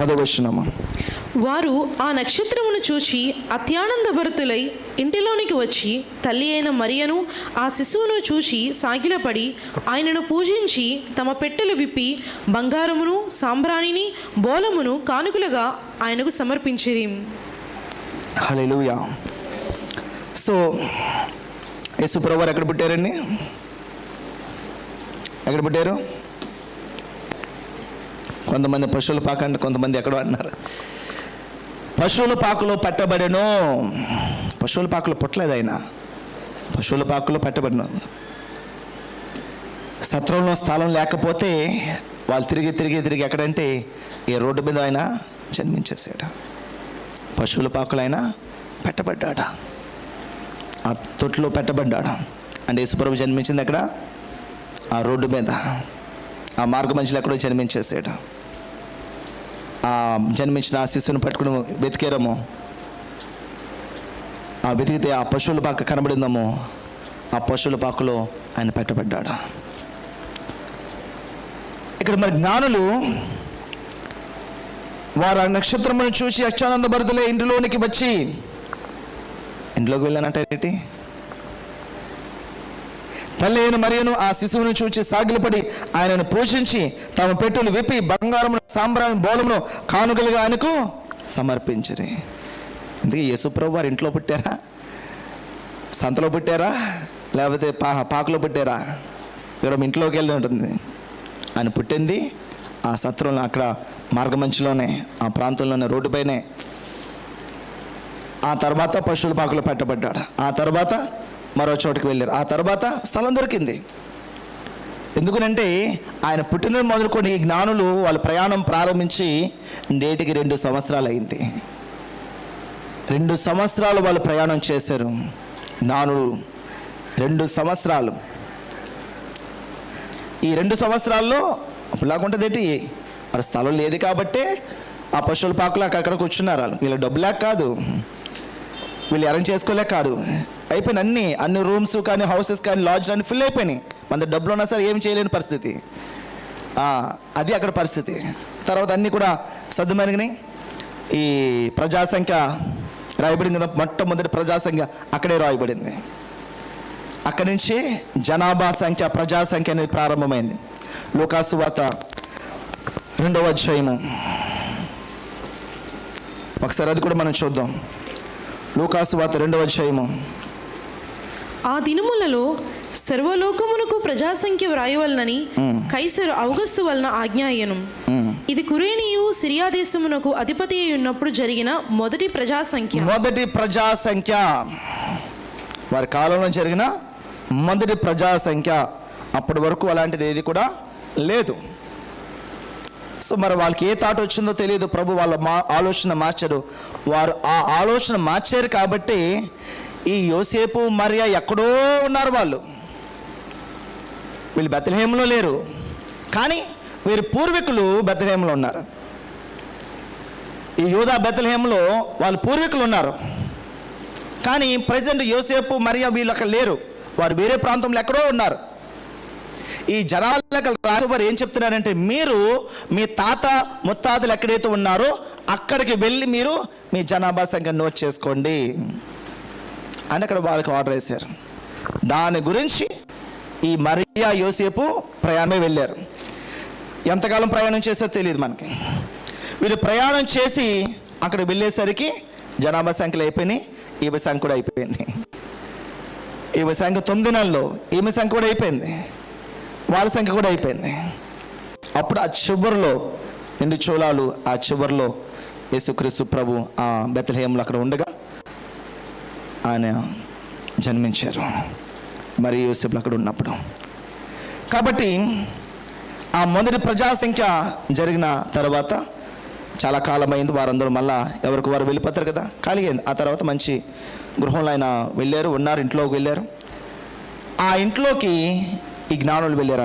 పదవచ్చునమ్మా వారు ఆ నక్షత్రమును చూచి అత్యానందభరితులై ఇంటిలోనికి వచ్చి తల్లి అయిన మరియను ఆ శిశువును చూచి సాగిలపడి ఆయనను పూజించి తమ పెట్టెలు విప్పి బంగారమును సాంబ్రాణిని బోలమును కానుకలుగా ఆయనకు సమర్పించిరి. సో వారు ఎక్కడ పుట్టారండి? ఎక్కడ పుట్టారు? కొంతమంది పశువుల పాక అంటే కొంతమంది ఎక్కడో అంటున్నారు. పశువుల పాకలో పట్టబడను. పశువుల పాకలో పుట్టలేదు ఆయన. పశువుల పాకలో పెట్టబడను. సత్రంలో స్థలం లేకపోతే వాళ్ళు తిరిగి తిరిగి తిరిగి ఎక్కడంటే ఏ రోడ్డు మీద ఆయన జన్మించేసాడు పశువుల పాకులైనా పెట్టబడ్డాడా. ఆ తొట్లో పెట్టబడ్డాడు. అంటే యేసుప్రభు జన్మించింది ఎక్కడ? ఆ రోడ్డు మీద. ఆ మార్గ మధ్యలో ఎక్కడో జన్మించేసాడు జన్మించిన ఆ శిశువుని పట్టుకుని వెతికారము. ఆ వెతికితే ఆ పశువుల పాక కనబడిందము. ఆ పశువుల పాకలో ఆయన పెట్టబడ్డాడు. ఇక్కడ మరి జ్ఞానులు వారు ఆ నక్షత్రమును చూసి అక్షానంద భరతులే ఇంటిలోనికి వచ్చి ఇంట్లోకి వెళ్ళానంటే ఏంటి తల్లి అయిన మరియను ఆ శిశువును చూచి సాగిలపడి ఆయనను పోషించి తమ పెట్టులు విప్పి బంగారమును సాంబ్రాన్ని బోలమును కానుకలుగా ఆయనకు సమర్పించరి. అందుకే యేసుప్రభు వారు ఇంట్లో పుట్టారా? సంతలో పుట్టారా? లేకపోతే పా పాకలో పుట్టారా? ఎవరో ఇంట్లోకి వెళ్ళి ఉంటుంది. ఆయన పుట్టింది ఆ సత్రంలో అక్కడ మార్గమంచులోనే ఆ ప్రాంతంలోనే రోడ్డుపైనే ఆ తర్వాత పశువుల పాకలో పెట్టబడ్డాడు. ఆ తర్వాత మరో చోటుకి వెళ్ళారు. ఆ తర్వాత స్థలం దొరికింది. ఎందుకనంటే ఆయన పుట్టిన మొదలుకొని ఈ జ్ఞానులు వాళ్ళ ప్రయాణం ప్రారంభించి నేటికి రెండు సంవత్సరాలు అయింది. రెండు సంవత్సరాలు వాళ్ళు ప్రయాణం చేశారు. జ్ఞానులు రెండు సంవత్సరాలు. ఈ రెండు సంవత్సరాల్లో అప్పుడులాగుంటుంది ఏంటి మరి స్థలం లేదు కాబట్టే ఆ పశువుల పాకులు అక్కడ కూర్చున్నారు వాళ్ళు. వీళ్ళ డబ్బులాక కాదు. వీళ్ళు అరేంజ్ చేసుకోలే కాదు. అయిపోయిన అన్ని అన్ని రూమ్స్ కానీ హౌసెస్ కానీ లాడ్జ్ అన్ని ఫిల్ అయిపోయినాయి. మన డబ్బులు ఉన్నా సరే ఏం చేయలేని పరిస్థితి. అది అక్కడ పరిస్థితి. తర్వాత అన్నీ కూడా సర్దుమరిగినాయి ఈ ప్రజాసంఖ్య రాయబడింది కదా మొట్టమొదటి ప్రజాసంఖ్య అక్కడే రాయబడింది. అక్కడి నుంచి జనాభా సంఖ్య ప్రజాసంఖ్య అనేది ప్రారంభమైంది. లోకాసు వార్త రెండవ అధ్యాయము. ఒకసారి అది కూడా మనం చూద్దాం. లూకాసు వార్త రెండవ అధ్యాయము. ఆ దినములలో సర్వలోకమునకు ప్రజాసంఖ్య వ్రాయవలనని కైసరు అవగస్తు వలన ఆజ్ఞ అయ్యను ఉమ్. ఇది కురేనియు సిరియా దేశమునకు అధిపతి అయి ఉన్నప్పుడు జరిగిన మొదటి ప్రజాసంఖ్య. మొదటి ప్రజా సంఖ్య వారి కాలంలో జరిగిన మొదటి ప్రజా సంఖ్య అప్పటి వరకు అలాంటిది ఏది కూడా లేదు. సో మరి వాళ్ళకి ఏ థాట్ వచ్చిందో తెలియదు. ప్రభు వాళ్ళ మా ఆలోచన మార్చారు. వారు ఆ ఆలోచన మార్చారు కాబట్టి ఈ యోసేపు మరియ ఎక్కడో ఉన్నారు వాళ్ళు. వీళ్ళు బెత్తలహేములో లేరు. కానీ వీరి పూర్వీకులు బెత్తలహేములో ఉన్నారు. ఈ యూదా బెత్తలహేములో వాళ్ళ పూర్వీకులు ఉన్నారు. కానీ ప్రజెంట్ యోసేపు మరియా వీళ్ళు అక్కడ లేరు. వారు వేరే ప్రాంతంలో ఎక్కడో ఉన్నారు. ఈ జనాలకు రాజువారు ఏం చెప్తున్నారంటే మీరు మీ తాత ముత్తాతలు ఎక్కడైతే ఉన్నారో అక్కడికి వెళ్ళి మీరు మీ జనాభా సంఖ్య నోట్ చేసుకోండి. అని అక్కడ వాళ్ళకి ఆర్డర్ వేశారు. దాని గురించి ఈ మరియా యోసేపు ప్రయాణమే వెళ్ళారు. ఎంతకాలం ప్రయాణం చేస్తారో తెలియదు మనకి. వీళ్ళు ప్రయాణం చేసి అక్కడ వెళ్ళేసరికి జనాభా సంఖ్యలు అయిపోయినాయి ఈమె సంఖ్య కూడా అయిపోయింది. ఈమె సంఖ్య తొమ్మిది నెలల్లో ఈమె సంఖ్య కూడా అయిపోయింది. వాళ్ళ సంఖ్య కూడా అయిపోయింది. అప్పుడు ఆ చివరిలో రెండు చూలాలు ఆ చివరిలో యేసుక్రీస్తు ప్రభు ఆ బెత్తలహేయంలో అక్కడ ఉండగా ఆయన జన్మించారు. మరి యూసెఫ్లు అక్కడ ఉన్నప్పుడు. కాబట్టి ఆ మొదటి ప్రజా సంఖ్య జరిగిన తర్వాత చాలా కాలమైంది. వారందరూ మళ్ళా ఎవరికి వారు వెళ్ళిపోతారు కదా? ఖాళీ అయింది. ఆ తర్వాత మంచి గృహంలో ఆయన వెళ్ళారు ఉన్నారు ఇంట్లోకి వెళ్ళారు. ఆ ఇంట్లోకి ఈ జ్ఞానులు వెళ్ళారు